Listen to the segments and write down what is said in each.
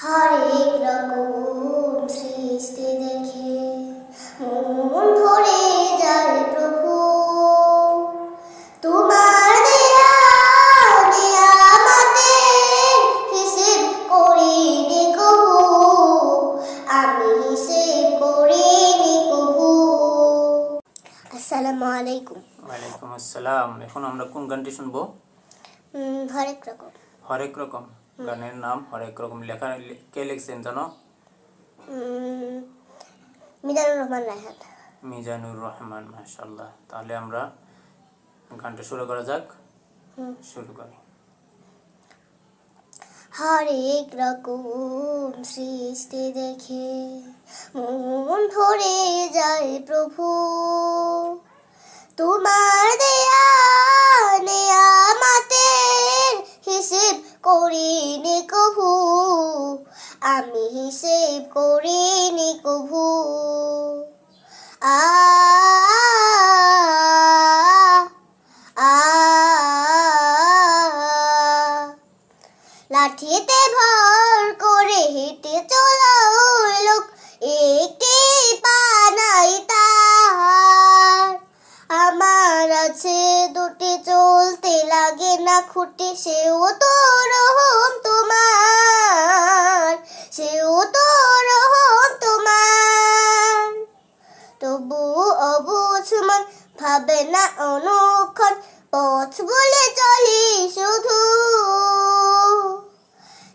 হরেক রকম সৃষ্টি দেখে মন ভরে যায় প্রভু। তোমার দেয়া নিয়ামতের হিসেব করিনি কবু আমি হিসেব করিনি কবু আসসালামু আলাইকুম। ওয়ালাইকুম আসসালাম। এখন আমরা কোন গানটি শুনব? হরেক রকম। হরেক রকম। গানের নাম হরেক রকম লেখা কে লিখছেন জানো? মিজানুর রহমান রায়হান। মিজানুর রহমান মাশাল্লাহ তাহলে আমরা গানটা শুরু করা যাক। শুরু করি। হরেক রকম সৃষ্টি দেখে মন ভরে যায় প্রভু। তোমার আমি হিসেব করিনি কভু আ লাঠিতে ভর করে হেঁটে চলা লোক একটি পানাই তাহার আমার আছে দুটি চলতে লাগে না খুঁটি সেও তো রহম তোমার সেও তো রহম তোমার। তবু অবুঝ মন ভাবে না অনুক্ষণ, পথ বলে চলি শুধু।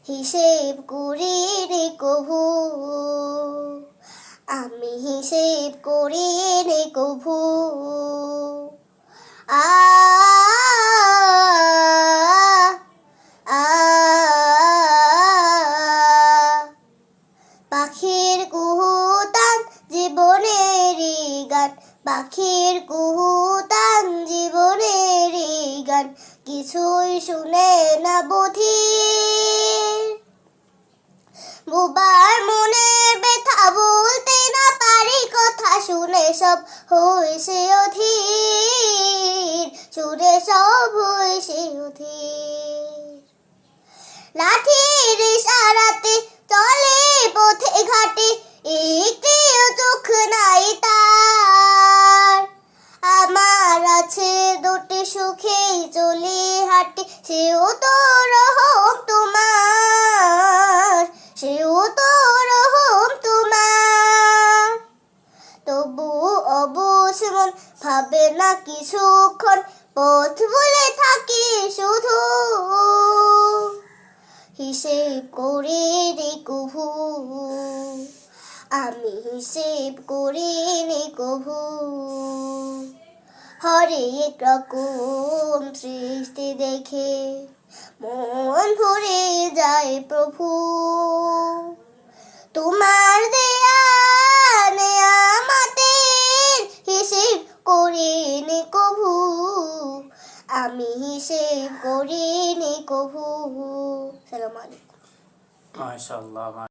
হিসেব করি রে কভু, আমি হিসেব করি রে কভু আ আ পাখির কুহুতান জীবনেরই গান, পাখির কুহুতান জীবনেরই গান, কিছুই শুনে না বুঝি বুবার মনে ব্যথা বলতে না পারি, কথা শুনে সব হয়েছে অধীর শুনে সব হয়েছে অধীর। লাঠির ইশারাতে আছে দুটি সুখে চলে হাঁটে, সেও তো রহম তোমার, সেও তো রহম তোমার। তবু অবশ মন ভাবে না কিছুক্ষণ, পথ বলে থাকি শুধু। হিসেব করে রে কভু আমি হিসেব করে রে কভু। হরেক রকম সৃষ্টি দেখে মন ভরে যায় প্রভু। তোমার দেয়া নেয়ামতের হিসেব করিনি কভু। আমি হিসেব করিনি কভু। সালাম আলাইকুম। মাশাল্লাহ